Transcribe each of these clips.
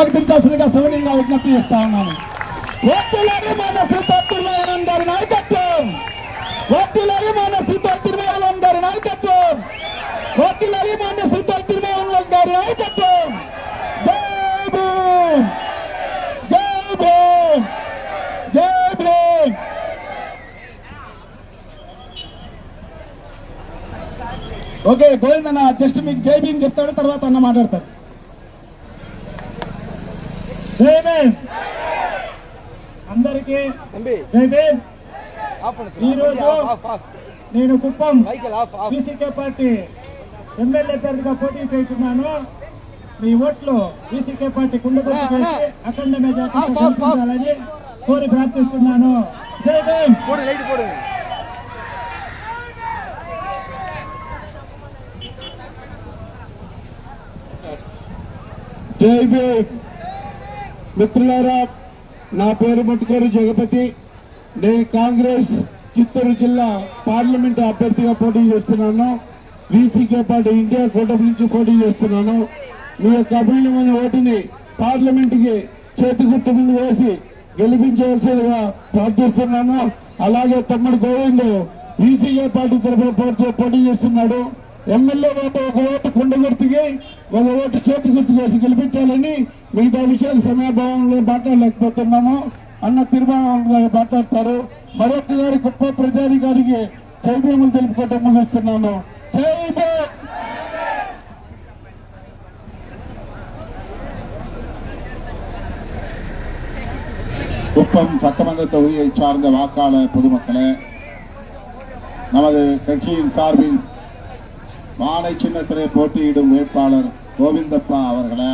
ప్రకటించాల్సిందిగా సవినీయంగా విజ్ఞప్తి చేస్తా ఉన్నాను. ఒత్తిలాగి మన సీత గారి నాయకత్వం. ఒత్తిలాగి మన సీత గారి నాయకత్వం. ఒత్తిలాగి మన సీత గారి నాయకత్వం. జై భీమ్. జై భీమ్. జై భీమ్. ఓకే గోవిందన్న జస్ట్ మీకు జై భీమ్ చెప్తాడు తర్వాత అన్న మాట్లాడతారు జై భీమ్. అందరికీ జై భీమ్. ఈరోజు నేను కుప్పం బీసీకే పార్టీ ఎమ్మెల్యే అభ్యర్థిగా పోటీ చేస్తున్నాను. మీ ఓట్లు బీసీకే పార్టీ కుండగొట్టు చేసి అఖండ మెజార్టీ కోరి ప్రార్థిస్తున్నాను. జై జై భీమ్. మిత్రులారా నా పేరు మట్టుకోరు జగపతి. నేను కాంగ్రెస్ చిత్తూరు జిల్లా పార్లమెంట్ అభ్యర్థిగా పోటీ చేస్తున్నాను. వీసీకే పార్టీ ఇండియా కూటమి నుంచి పోటీ చేస్తున్నాను. మీ యొక్క అమూల్యమైన ఓటుని పార్లమెంటుకి చేతిగుట్టు చేతి ముందు వేసి గెలిపించవలసిందిగా ప్రార్థిస్తున్నాను. అలాగే తమ్ముడు గోవింద్ వీసీకే పార్టీ తరఫున పోటీ చేస్తున్నాడు. ఎమ్మెల్యే ఓటు ఒక ఓటు కొండ గుర్తుకి ఒక ఓటు చేతి గుర్తు వేసి గెలిపించాలని మిగతా విషయాలు సమయాభావంలో మాట్లాడలేకపోతున్నాము అన్న తీర్మానం గారు మాట్లాడతారు మరొక గారి గొప్ప ప్రజాధికారికి చైతన్యములు తెలుపుకోవటం ముగిస్తున్నాను జై భీమ్. குப்பம் சட்டமன்ற தொகுதியை சார்ந்த வாக்காளர் பொதுமக்களே நமது கட்சியின் சார்பில் மாலை சின்னத்திலே போட்டியிடும் வேட்பாளர் கோவிந்தப்பா அவர்களை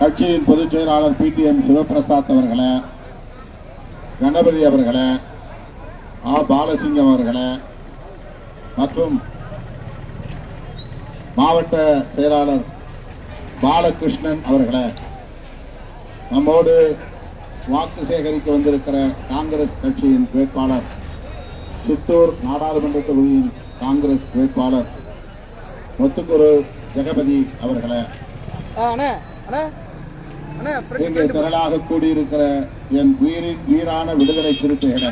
கட்சியின் பொதுச் செயலாளர் பிடிஎம் சிவபிரசாத் அவர்களை கணபதி அவர்களே ஆ. பாலசிங்கம் அவர்களே மற்றும் மாவட்ட செயலாளர் பாலகிருஷ்ணன் அவர்களை நம்மோடு வாக்கு சேகரிக்க வந்திருக்கிற காங்கிரஸ் கட்சியின் வேட்பாளர் சித்தூர் நாடாளுமன்ற தொகுதியின் காங்கிரஸ் வேட்பாளர் முத்துக்குரு ஜெகபதி அவர்களே. இங்கே திரளாக கூடியிருக்கிற என் உயிரின் உயிரான விடுதலை சிறுத்தைகளே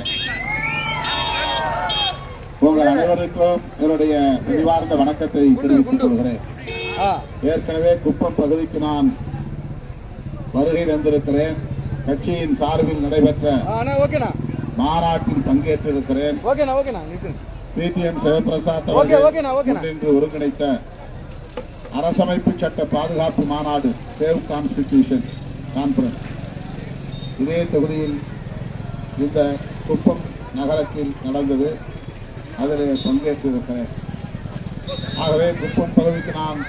உங்கள் அனைவருக்கும் என்னுடைய பணிவார்ந்த வணக்கத்தை தெரிவித்துக் கொள்கிறேன். ஏற்கனவே குப்பம் பகுதிக்கு நான் வருகை தந்திருக்கிறேன். கட்சியின் சார்பில் நடைபெற்ற மாநாட்டில் பங்கேற்றிருக்கிறேன். பிடிஎம் சிவபிரசாத் அவர்கள் ஒருங்கிணைத்த அரசமைப்பு சட்ட பாதுகாப்பு மாநாடு சேவ் கான்ஸ்டிடியூஷன் கான்பரன்ஸ். இதே தொகுதியில் இந்த குப்பம் நகரத்தில் நடந்தது. அதில் பங்கேற்றிருக்கிறேன். ஆகவே குப்பம் பகுதிக்கு நான்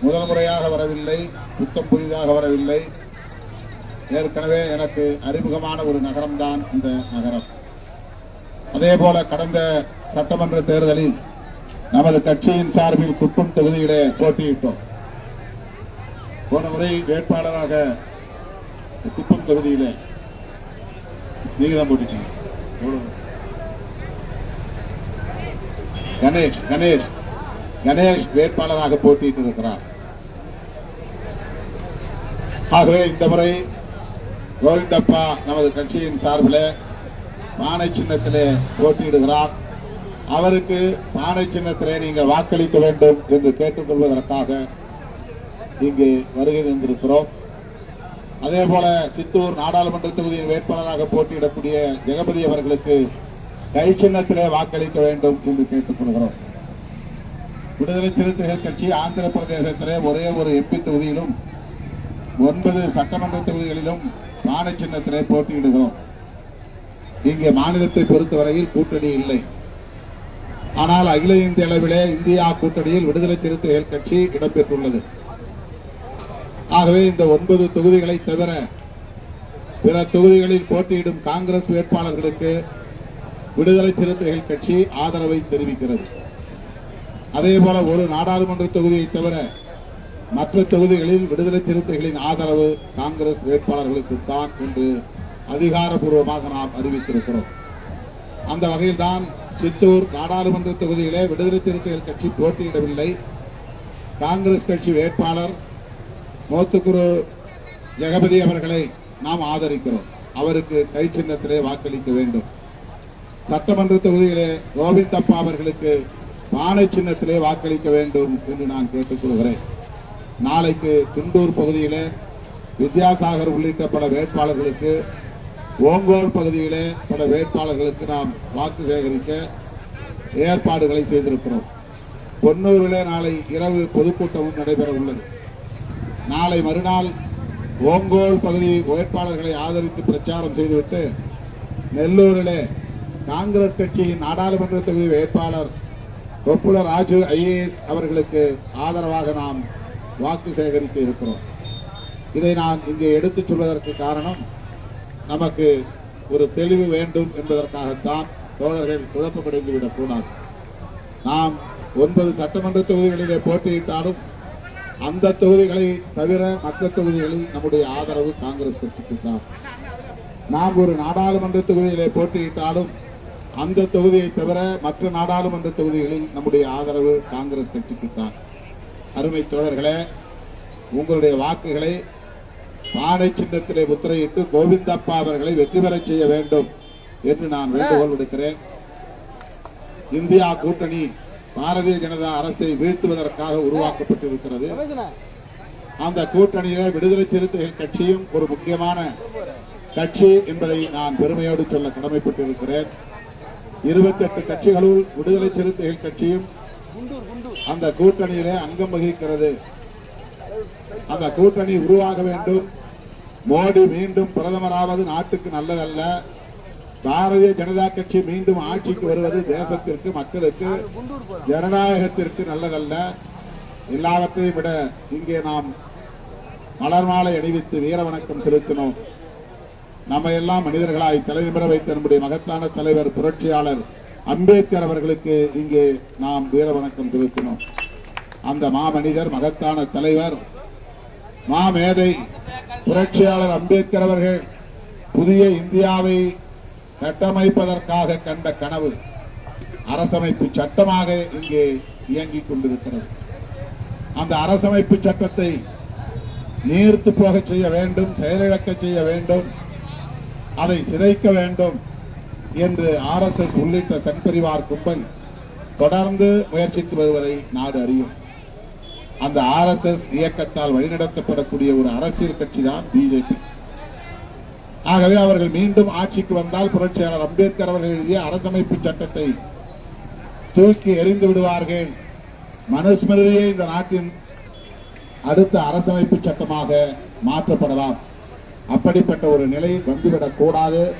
முதல் முறையாக வரவில்லை புத்தம் புதிதாக வரவில்லை. ஏற்கனவே எனக்கு அறிமுகமான ஒரு நகரம்தான் இந்த நகரம். அதே போல கடந்த சட்டமன்ற தேர்தலில் நமது கட்சியின் சார்பில் குப்பம் தொகுதியிலே போட்டியிட்டோம். போன முறை வேட்பாளராக குப்பம் தொகுதியில நீங்க தான் போட்டிட்டீங்க கணேஷ் கணேஷ் கணேஷ் வேட்பாளராக போட்டியிட்டு இருக்கிறார் ஆகவே இந்த முறை கோவிந்தப்பா நமது கட்சியின் சார்பில் பானை சின்னத்திலே போட்டியிடுகிறார். அவருக்கு பானை சின்னத்திலே நீங்கள் வாக்களிக்க வேண்டும் என்று கேட்டுக்கொள்வதற்காக இங்கு வருகை தந்திருக்கிறோம். அதே போல சித்தூர் நாடாளுமன்ற தொகுதியின் வேட்பாளராக போட்டியிடக்கூடிய ஜெகபதி அவர்களுக்கு கை சின்னத்திலே வாக்களிக்க வேண்டும் என்று கேட்டுக்கொள்கிறோம். விடுதலை சிறுத்தைகள் கட்சி ஆந்திர பிரதேசத்திலே ஒரே ஒரு எம்பி தொகுதியிலும் ஒன்பது சட்டமன்ற தொகுதிகளிலும் பானை சின்னத்திலே போட்டியிடுகிறோம். இங்கே மாநிலத்தை பொறுத்தவரையில் கூட்டணி இல்லை. ஆனால் அகில இந்திய அளவிலே இந்தியா கூட்டணியில் விடுதலை சிறுத்தைகள் கட்சி இடம்பெற்றுள்ளது. ஆகவே இந்த ஒன்பது தொகுதிகளை தவிர பிற தொகுதிகளில் போட்டியிடும் காங்கிரஸ் வேட்பாளர்களுக்கு விடுதலை சிறுத்தைகள் கட்சி ஆதரவை தெரிவிக்கிறது. அதேபோல ஒரு நாடாளுமன்ற தொகுதியை தவிர மற்ற தொகுதிகளில் விடுதலை சிறுத்தைகளின் ஆதரவு காங்கிரஸ் வேட்பாளர்களுக்கு தான் என்று அதிகாரப்பூர்வமாக நாம் அறிவித்திருக்கிறோம். அந்த வகையில்தான் சித்தூர் நாடாளுமன்ற தொகுதியிலே விடுதலை சிறுத்தைகள் கட்சி போட்டியிடவில்லை. காங்கிரஸ் கட்சி வேட்பாளர் மூத்துக்குரு ஜெகபதி அவர்களை நாம் ஆதரிக்கிறோம். அவருக்கு கை சின்னத்திலே வாக்களிக்க வேண்டும். சட்டமன்ற தொகுதியிலே கோவிந்தப்பா அவர்களுக்கு பானை சின்னத்திலே வாக்களிக்க வேண்டும் என்று நான் கேட்டுக்கொள்கிறேன் நாளைக்கு குண்டூர் பகுதியிலே வித்யாசாகர் உள்ளிட்ட பல வேட்பாளர்களுக்கு ஓங்கோல் பகுதியிலே பல வேட்பாளர்களுக்கு நாம் வாக்கு சேகரிக்க ஏற்பாடுகளை செய்திருக்கிறோம். பொன்னூரிலே நாளை இரவு பொதுக்கூட்டமும் நடைபெற உள்ளது. நாளை மறுநாள் ஓங்கோல் பகுதி வேட்பாளர்களை ஆதரித்து பிரச்சாரம் செய்துவிட்டு நெல்லூரிலே காங்கிரஸ் கட்சியின் நாடாளுமன்ற தொகுதி வேட்பாளர் கொப்புள ராஜு ஐஏஎஸ் அவர்களுக்கு ஆதரவாக நாம் வாக்கு சேகரித்து இருக்கிறோம். இதை நான் இங்கே எடுத்துச் சொல்வதற்கு காரணம் நமக்கு ஒரு தெளிவு வேண்டும் என்பதற்காகத்தான் தோழர்கள் குழப்பமடைந்து விடக்கூடாது நாம் ஒன்பது சட்டமன்ற தொகுதிகளிலே போட்டியிட்டாலும் அந்த தொகுதிகளை தவிர மற்ற தொகுதிகளில் நம்முடைய ஆதரவு காங்கிரஸ் கட்சிக்கு தான் நாம் ஒரு நாடாளுமன்ற தொகுதியிலே போட்டியிட்டாலும் அந்த தொகுதியை தவிர மற்ற நாடாளுமன்ற தொகுதிகளில் நம்முடைய ஆதரவு காங்கிரஸ் கட்சிக்கு தான் அருமை தோழர்களே உங்களுடைய வாக்குகளை பானை சின்னத்திலே முத்திரையிட்டு கோவிந்தப்பா அவர்களை வெற்றி பெறச் செய்ய வேண்டும் என்று நான் வேண்டுகோள் விடுக்கிறேன். இந்தியா கூட்டணி பாரதிய ஜனதா அரசை வீழ்த்துவதற்காக உருவாக்கப்பட்டிருக்கிறது. அந்த கூட்டணியில விடுதலை சிறுத்தைகள் கட்சியும் ஒரு முக்கியமான கட்சி என்பதை நான் பெருமையோடு சொல்ல கடமைப்பட்டிருக்கிறேன். இருபத்தி எட்டு கட்சிகளுள் விடுதலை சிறுத்தைகள் கட்சியும் அந்த கூட்டணியிலே அங்கம் வகிக்கிறது. அந்த கூட்டணி உருவாக வேண்டும். மோடி மீண்டும் பிரதமராவது நாட்டுக்கு நல்லதல்ல. பாரதிய ஜனதா கட்சி மீண்டும் ஆட்சிக்கு வருவது தேசத்திற்கு மக்களுக்கு ஜனநாயகத்திற்கு நல்லதல்ல. எல்லாவற்றையும் விட இங்கே நாம் மலர் மாலை அணிவித்து வீர வணக்கம் செலுத்தினோம். நம்ம எல்லாம் மனிதர்களாய் தலைநிமிர வைத்த நம்முடைய மகத்தான தலைவர் புரட்சியாளர் அம்பேத்கர் அவர்களுக்கு இங்கே நாம் வீர வணக்கம் செலுத்தினோம். அந்த மாமனிதர் மகத்தான தலைவர் மாமேதை புரட்சியாளர் அம்பேத்கர் அவர்கள் புதிய இந்தியாவை கட்டமைப்பதற்காக கண்ட கனவு அரசமைப்பு சட்டமாக இங்கே இயங்கிக் கொண்டிருக்கிறது. அந்த அரசமைப்பு சட்டத்தை நீர்த்து போக செய்ய வேண்டும் செயலிழக்க செய்ய வேண்டும் அதை சிதைக்க வேண்டும் என்று ஆர்எஸ்எஸ் உள்ளிட்ட சங்பரிவார் கும்பல் தொடர்ந்து முயற்சித்து வருவதை நாடு அறியும். அந்த ஆர்எஸ்எஸ் இயக்கத்தால் வழிநடத்தப்படக்கூடிய ஒரு அரசியல் கட்சி தான் பிஜேபி ஆகவே அவர்கள் மீண்டும் ஆட்சிக்கு வந்தால் புரட்சியாளர் அம்பேத்கர் அவர்கள் எழுதிய அரசமைப்பு சட்டத்தை தூக்கி எறிந்து விடுவார்கள். மனுஸ்மிருதியே இந்த நாட்டின் அடுத்த அரசமைப்பு சட்டமாக மாற்றப்படலாம். அப்படிப்பட்ட ஒரு நிலை வந்துவிடக் கூடாது.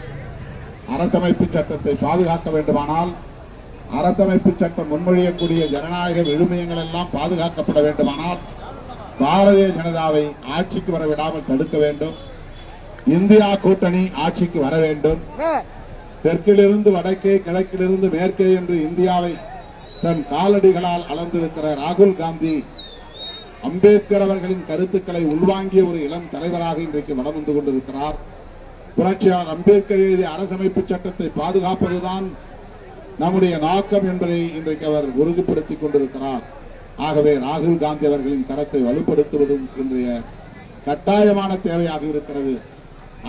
அரசமைப்பு சட்டத்தை பாதுகாக்க வேண்டுமானால் அரசமைப்பு சட்டம் முன்மொழியக்கூடிய ஜனநாயக விழுமியங்கள் எல்லாம் பாதுகாக்கப்பட வேண்டுமானால் பாரதிய ஜனதாவை ஆட்சிக்கு வர விடாமல் தடுக்க வேண்டும். இந்தியா கூட்டணி ஆட்சிக்கு வர வேண்டும். தெற்கிலிருந்து வடக்கே கிழக்கிலிருந்து மேற்கே என்று இந்தியாவை தன் காலடிகளால் அளந்திருக்கிற ராகுல் காந்தி அம்பேத்கர் அவர்களின் கருத்துக்களை உள்வாங்கிய ஒரு இளம் தலைவராக இன்றைக்கு வளர்ந்து கொண்டிருக்கிறார். புரட்சியாளர் அம்பேத்கர் எழுதிய அரசமைப்பு சட்டத்தை பாதுகாப்பதுதான் நம்முடைய நோக்கம் என்பதை இன்றைக்கு அவர் உறுதிப்படுத்திக் கொண்டிருக்கிறார். ஆகவே ராகுல் காந்தி அவர்களின் கரத்தை வலுப்படுத்துவதும் இன்றைய கட்டாயமான தேவையாக இருக்கிறது.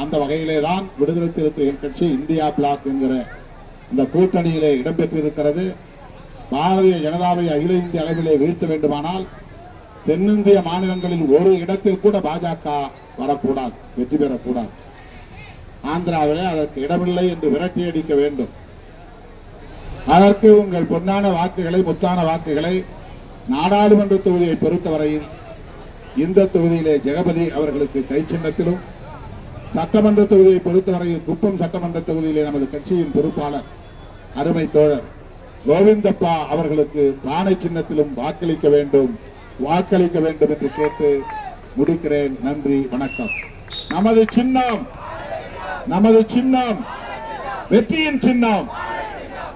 அந்த வகையிலே தான் விடுதலை சிறுத்தைகள் கட்சி இந்தியா பிளாக் என்கிற இந்த கூட்டணியிலே இடம்பெற்றிருக்கிறது. பாரதிய ஜனதாவை அகில இந்திய அளவிலே வீழ்த்த வேண்டுமானால் தென்னிந்திய மாநிலங்களில் ஒரு இடத்தில் கூட பாஜக வரக்கூடாது வெற்றி பெறக்கூடாது. ஆந்திராவிலே அதற்கு இடமில்லை என்று விரட்டி அடிக்க வேண்டும். அதற்கு உங்கள் பொன்னான வாக்குகளை முத்தான வாக்குகளை நாடாளுமன்ற தொகுதியை பொறுத்தவரையில் இந்த தொகுதியிலே ஜெகபதி அவர்களுக்கு கை சின்னத்திலும் சட்டமன்ற தொகுதியை பொறுத்தவரையில் குப்பம் சட்டமன்ற தொகுதியிலே நமது கட்சியின் பொறுப்பாளர் அருமை தோழர் கோவிந்தப்பா அவர்களுக்கு பானை சின்னத்திலும் வாக்களிக்க வேண்டும் வாக்களிக்க வேண்டும் என்று கேட்டு முடிக்கிறேன். நன்றி வணக்கம். நமது சின்னம் நமது சின்னம் வெற்றியின் சின்னம்.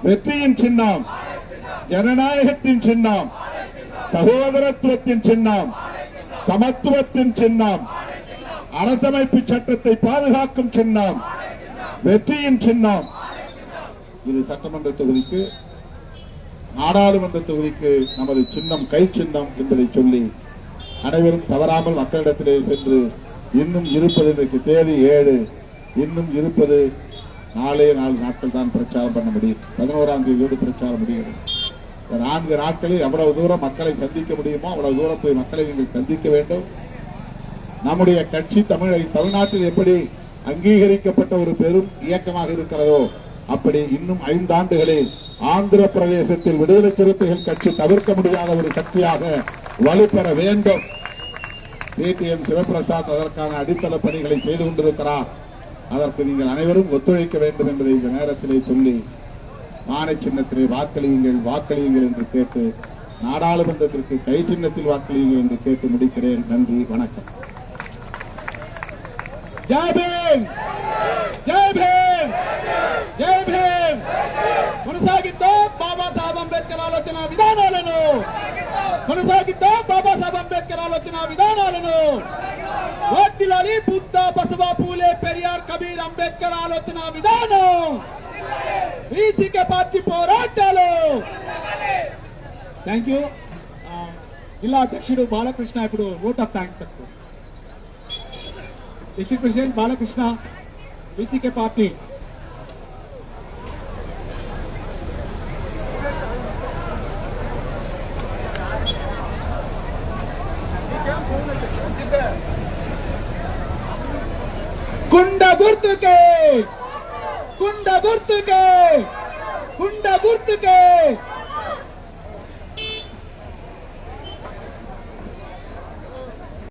வெற்றியின் சின்னம் ஜனநாயகத்தின் சின்னம் சகோதரத்துவத்தின் சின்னம் சமத்துவத்தின் சின்னம் அரசமைப்பு சட்டத்தை பாதுகாக்கும் சின்னம் வெற்றியின் சின்னம். இது சட்டமன்ற தொகுதிக்கு நாடாளுமன்ற தொகுதிக்கு நமது சின்னம் கை சின்னம் என்பதை சொல்லி அனைவரும் தவறாமல் மக்களிடத்திலே சென்று இன்னும் இருப்பது இன்றைக்கு தேதி ஏழு இன்னும் இருப்பது நாலே நாலு நாட்கள் தான் பிரச்சாரம் பண்ண முடியும். பதினோராம் தேதியோடு பிரச்சாரம் முடிகிறது. இந்த நான்கு நாட்களில் எவ்வளவு தூரம் மக்களை சந்திக்க முடியுமோ அவ்வளவு தூரம் போய் மக்களை நீங்கள் சந்திக்க வேண்டும். நம்முடைய கட்சி தமிழை தமிழ்நாட்டில் எப்படி அங்கீகரிக்கப்பட்ட ஒரு பெரும் இயக்கமாக இருக்கிறதோ அப்படி இன்னும் ஐந்தாண்டுகளில் ஆந்திர பிரதேசத்தில் விடுதலை சிறுத்தைகள் கட்சி தவிர்க்க முடியாத ஒரு சக்தியாக வலுப்பெற வேண்டும். சிவபிரசாத் அதற்கான அடித்தள பணிகளை செய்து கொண்டிருக்கிறார். அதற்கு நீங்கள் அனைவரும் ஒத்துழைக்க வேண்டும் என்பதை இந்த நேரத்திலே சொல்லி மானை சின்னத்திலே வாக்களியுங்கள் வாக்களியுங்கள் என்று கேட்டு நாடாளுமன்றத்திற்கு கை சின்னத்தில் வாக்களியுங்கள் என்று கேட்டு முடிக்கிறேன் நன்றி வணக்கம் జై భీమ్ జై భీమ్ జై భీమ్ కొనసాగిద్దాం బాబాసాహెబ్ అంబేద్కర్ ఆలోచన విధానాలను కొనసాగిద్దాం బాబాసాహెబ్ అంబేద్కర్ ఆలోచన విధానాలను వర్తిల్లాలి బుద్ధ బసవ పూలే పెరియార్ కబీర్ అంబేద్కర్ ఆలోచన విధానం. బీసీకే పార్టీ పోరాటాలు. థ్యాంక్ యూ జిల్లా అధ్యక్షుడు బాలకృష్ణ ఇప్పుడు vote of thanks district president Balakrishna BCK party. గుర్తుకే. గుండ గుర్తుకే. గుండ గుర్తుకే.